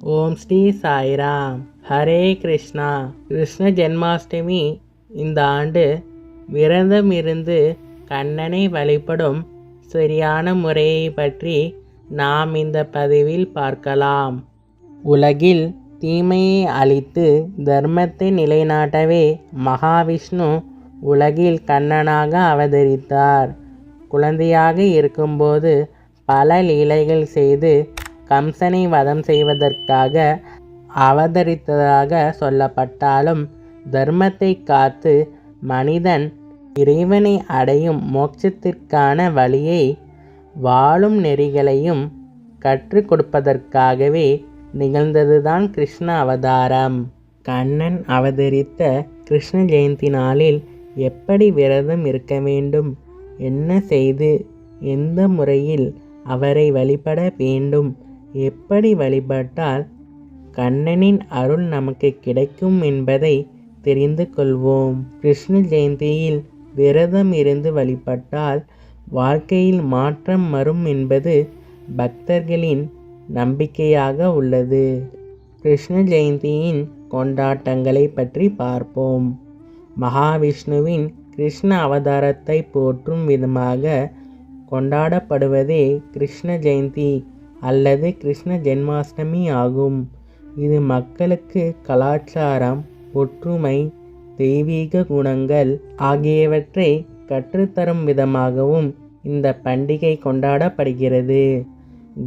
ஓம் ஸ்ரீ சாய்ராம். ஹரே கிருஷ்ணா. கிருஷ்ண ஜென்மாஷ்டமி. இந்த ஆண்டு விரதம் இருந்து கண்ணனை வழிபடும் சரியான முறையை பற்றி நாம் இந்த பதிவில் பார்க்கலாம். உலகில் தீமையை அழித்து தர்மத்தை நிலைநாட்டவே மகாவிஷ்ணு உலகில் கண்ணனாக அவதரித்தார். குழந்தையாக இருக்கும்போது பல லீலைகள் செய்து கம்சனை வதம் செய்வதற்காக அவதரித்ததாக சொல்லப்பட்டாலும் தர்மத்தை காத்து மனிதன் இறைவனை அடையும் மோட்சத்திற்கான வழியை வாழும் நெறிகளையும் கற்றுக் கொடுப்பதற்காகவே நிகழ்ந்ததுதான் கிருஷ்ண அவதாரம். கண்ணன் அவதரித்த கிருஷ்ண ஜெயந்தி நாளில் எப்படி விரதம் இருக்க வேண்டும்? என்ன செய்து? எந்த முறையில் அவரை வழிபட வேண்டும்? எப்படி வழிபட்டால் கண்ணனின் அருள் நமக்கு கிடைக்கும் என்பதை தெரிந்து கொள்வோம். கிருஷ்ண ஜெயந்தியில் விரதம் இருந்து வழிபட்டால் வாழ்க்கையில் மாற்றம் வரும் என்பது பக்தர்களின் நம்பிக்கையாக உள்ளது. கிருஷ்ண ஜெயந்தியின் கொண்டாட்டங்களை பற்றி பார்ப்போம். மகாவிஷ்ணுவின் கிருஷ்ண அவதாரத்தை போற்றும் விதமாக கொண்டாடப்படுவதே கிருஷ்ண ஜெயந்தி. அல்லது கிருஷ்ண ஜென்மாஷ்டமி ஆகும். இது மக்களுக்கு கலாச்சாரம் ஒற்றுமை தெய்வீக குணங்கள் ஆகியவற்றை கற்றுத்தரும் விதமாகவும் இந்த பண்டிகை கொண்டாடப்படுகிறது.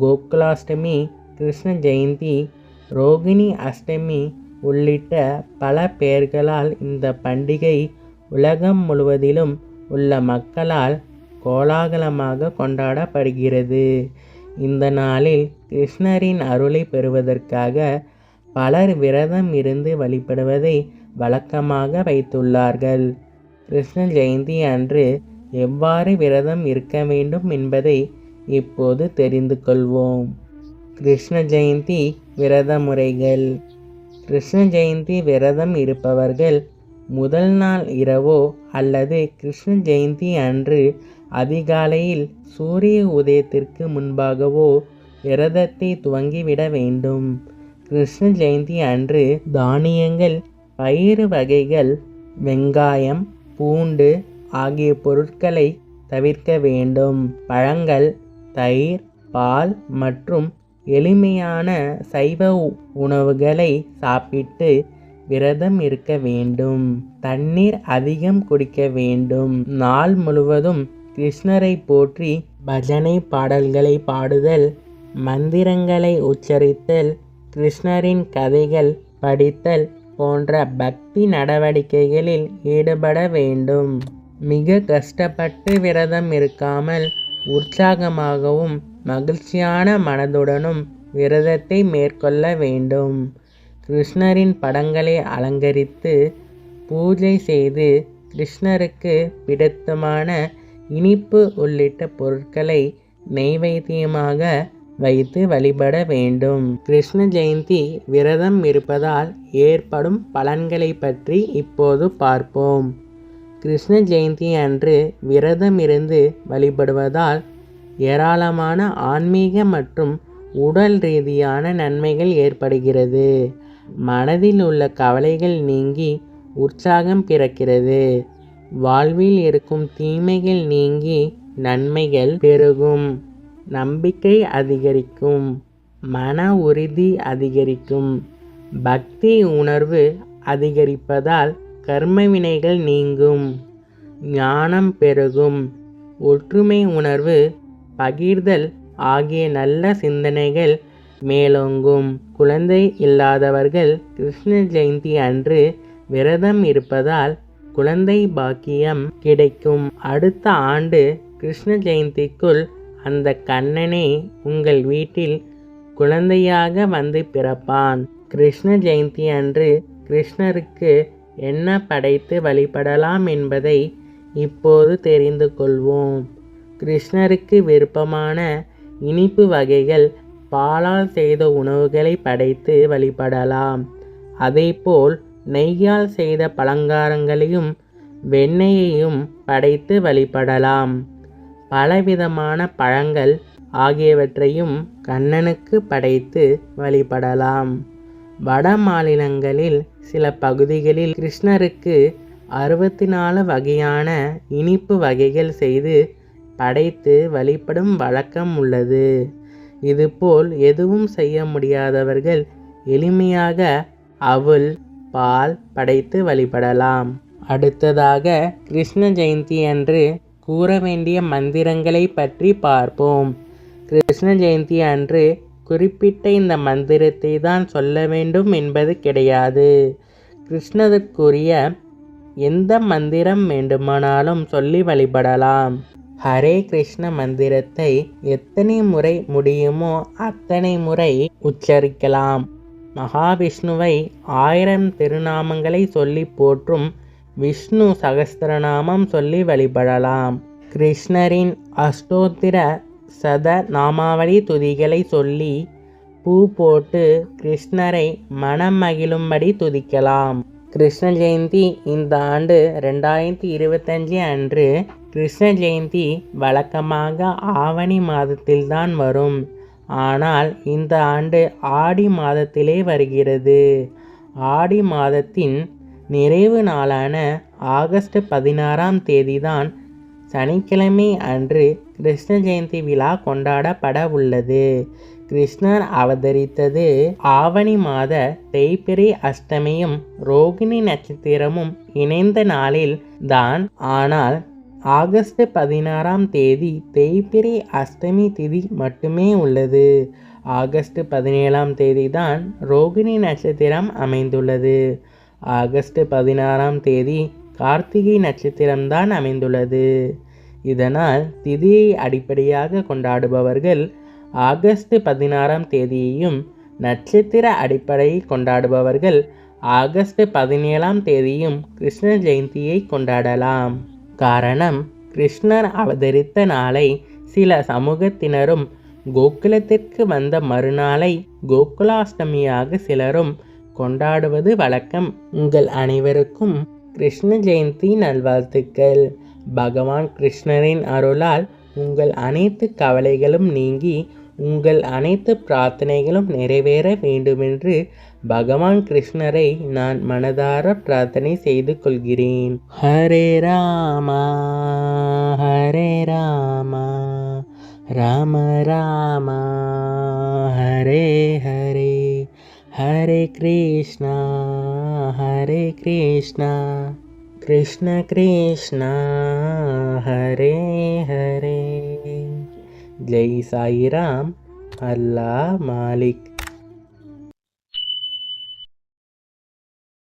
கோகுலாஷ்டமி கிருஷ்ண ஜெயந்தி ரோகிணி அஷ்டமி உள்ளிட்ட பல பெயர்களால் இந்த பண்டிகை உலகம் முழுவதிலும் உள்ள மக்களால் கோலாகலமாக கொண்டாடப்படுகிறது. இந்த நாளில் கிருஷ்ணரின் அருளை பெறுவதற்காக பலர் விரதம் இருந்து வழிபடுவதை வழக்கமாக வைத்துள்ளார்கள். கிருஷ்ண ஜெயந்தி அன்று எவ்வாறு விரதம் இருக்க வேண்டும் என்பதை இப்போது தெரிந்து கொள்வோம். கிருஷ்ண ஜெயந்தி விரத முறைகள். கிருஷ்ண ஜெயந்தி விரதம் இருப்பவர்கள் முதல் நாள் இரவோ அல்லது கிருஷ்ண ஜெயந்தி அன்று அதிகாலையில் சூரிய உதயத்திற்கு முன்பாகவோ விரதத்தை துவங்கிவிட வேண்டும். கிருஷ்ண ஜெயந்தி அன்று தானியங்கள் பயிறு வகைகள் வெங்காயம் பூண்டு ஆகிய பொருட்களை தவிர்க்க வேண்டும். பழங்கள் தயிர் பால் மற்றும் எளிமையான சைவ உணவுகளை சாப்பிட்டு விரதம் இருக்க வேண்டும். தண்ணீர் அதிகம் குடிக்க வேண்டும். நாள் முழுவதும் கிருஷ்ணரை போற்றி பஜனை பாடல்களை பாடுதல் மந்திரங்களை உச்சரித்தல் கிருஷ்ணரின் கதைகள் படித்தல் போன்ற பக்தி நடவடிக்கைகளில் ஈடுபட வேண்டும். மிக கஷ்டப்பட்டு விரதம் இருக்காமல் உற்சாகமாகவும் மகிழ்ச்சியான மனதுடனும் விரதத்தை மேற்கொள்ள வேண்டும். கிருஷ்ணரின் படங்களை அலங்கரித்து பூஜை செய்து கிருஷ்ணருக்கு பிடித்தமான இனிப்பு உள்ளிட்ட பொருட்களை நெய்வேத்தியமாக வைத்து வழிபட வேண்டும். கிருஷ்ண ஜெயந்தி விரதம் இருப்பதால் ஏற்படும் பலன்களை பற்றி இப்போது பார்ப்போம். கிருஷ்ண ஜெயந்தி அன்று விரதம் இருந்து வழிபடுவதால் ஏராளமான ஆன்மீக மற்றும் உடல் ரீதியான நன்மைகள் ஏற்படுகிறது. மனதில் உள்ள கவலைகள் நீங்கி உற்சாகம் பிறக்கிறது. வாழ்வில் இருக்கும் தீமைகள் நீங்கி நன்மைகள் பெருகும். நம்பிக்கை அதிகரிக்கும். மன உறுதி அதிகரிக்கும். பக்தி உணர்வு அதிகரிப்பதால் கர்ம வினைகள் நீங்கும். ஞானம் பெருகும். ஒற்றுமை உணர்வு பகிர்தல் ஆகிய நல்ல சிந்தனைகள் மேலோங்கும். குழந்தை இல்லாதவர்கள் கிருஷ்ண ஜெயந்தி அன்று விரதம் இருப்பதால் குழந்தை பாக்கியம் கிடைக்கும். அடுத்த ஆண்டு கிருஷ்ண ஜெயந்திக்குள் அந்த கண்ணனே உங்கள் வீட்டில் குழந்தையாக வந்து பிறப்பான். கிருஷ்ண ஜெயந்தி அன்று கிருஷ்ணருக்கு என்ன படைத்து வழிபடலாம் என்பதை இப்போது தெரிந்து கொள்வோம். கிருஷ்ணருக்கு விருப்பமான இனிப்பு வகைகள் பாலால் செய்த உணவுகளை படைத்து வழிபடலாம். அதேபோல் நெய்யால் செய்த பலங்காரங்களையும் வெண்ணெயையும் படைத்து வழிபடலாம். பலவிதமான பழங்கள் ஆகியவற்றையும் கண்ணனுக்கு படைத்து வழிபடலாம். வட மாநிலங்களில் சில பகுதிகளில் கிருஷ்ணருக்கு அறுபத்தி நாலு வகையான இனிப்பு வகைகள் செய்து படைத்து வழிபடும் வழக்கம் உள்ளது. இதுபோல் எதுவும் செய்ய முடியாதவர்கள் எளிமையாக அவள் பால் படைத்து வழிபடலாம். அடுத்ததாக கிருஷ்ண ஜெயந்தி அன்று கூற வேண்டிய மந்திரங்களை பற்றி பார்ப்போம். கிருஷ்ண ஜெயந்தி அன்று குறிப்பிட்ட இந்த மந்திரத்தை தான் சொல்ல வேண்டும் என்பது கிடையாது. கிருஷ்ணருக்குரிய எந்த மந்திரம் வேண்டுமானாலும் சொல்லி வழிபடலாம். ஹரே கிருஷ்ண மந்திரத்தை எத்தனை முறை முடியுமோ அத்தனை முறை உச்சரிக்கலாம். மகாவிஷ்ணுவை ஆயிரம் திருநாமங்களை சொல்லி போற்றும் விஷ்ணு சகஸ்திரநாமம் சொல்லி வழிபடலாம். கிருஷ்ணரின் அஷ்டோத்திர சத நாமாவளி துதிகளை சொல்லி பூ போட்டு கிருஷ்ணரை மனம் மகிழும்படி துதிக்கலாம். கிருஷ்ண ஜெயந்தி இந்த ஆண்டு ரெண்டாயிரத்தி இருபத்தஞ்சி அன்று கிருஷ்ண ஜெயந்தி வழக்கமாக ஆவணி மாதத்தில்தான் வரும். ஆனால் இந்த ஆண்டு ஆடி மாதத்திலே வருகிறது. ஆடி மாதத்தின் நிறைவு நாளான ஆகஸ்ட் பதினாறாம் தேதிதான் சனிக்கிழமை அன்று கிருஷ்ண ஜெயந்தி விழா கொண்டாடப்பட உள்ளது. கிருஷ்ணர் அவதரித்தது ஆவணி மாத தேய்பிரை அஷ்டமியும் ரோகிணி நட்சத்திரமும் இணைந்த நாளில் தான். ஆனால் ஆகஸ்ட் பதினாறாம் தேதி தேய்பிரை அஷ்டமி திதி மட்டுமே உள்ளது. ஆகஸ்ட் பதினேழாம் தேதி தான் ரோகிணி நட்சத்திரம் அமைந்துள்ளது. ஆகஸ்ட் பதினாறாம் தேதி கார்த்திகை நட்சத்திரம்தான் அமைந்துள்ளது. இதனால் திதியை அடிப்படையாக கொண்டாடுபவர்கள் ஆகஸ்ட் பதினாறாம் தேதியையும் நட்சத்திர அடிப்படையை கொண்டாடுபவர்கள் ஆகஸ்ட் பதினேழாம் தேதியும் கிருஷ்ண ஜெயந்தியை கொண்டாடலாம். காரணம் கிருஷ்ணர் அவதரித்த நாளை சில சமூகத்தினரும் கோகுலத்திற்கு வந்த மறுநாளை கோகுலாஷ்டமியாக சிலரும் கொண்டாடுவது வழக்கம். உங்கள் அனைவருக்கும் கிருஷ்ண ஜெயந்தி நல்வாழ்த்துக்கள். பகவான் கிருஷ்ணரின் அருளால் உங்கள் அனைத்து கவலைகளும் நீங்கி உங்கள் அனைத்து பிரார்த்தனைகளும் நிறைவேற வேண்டுமென்று பகவான் கிருஷ்ணரை நான் மனதார பிரார்த்தனை செய்து கொள்கிறேன். ஹரே ராமா ஹரே ராமா ராம ராமா ஹரே ஹரே ஹரே கிருஷ்ணா ஹரே கிருஷ்ணா கிருஷ்ண கிருஷ்ணா ஹரே ஹரே. ஜெய் சாயிராம் அல்லா மாலிக்.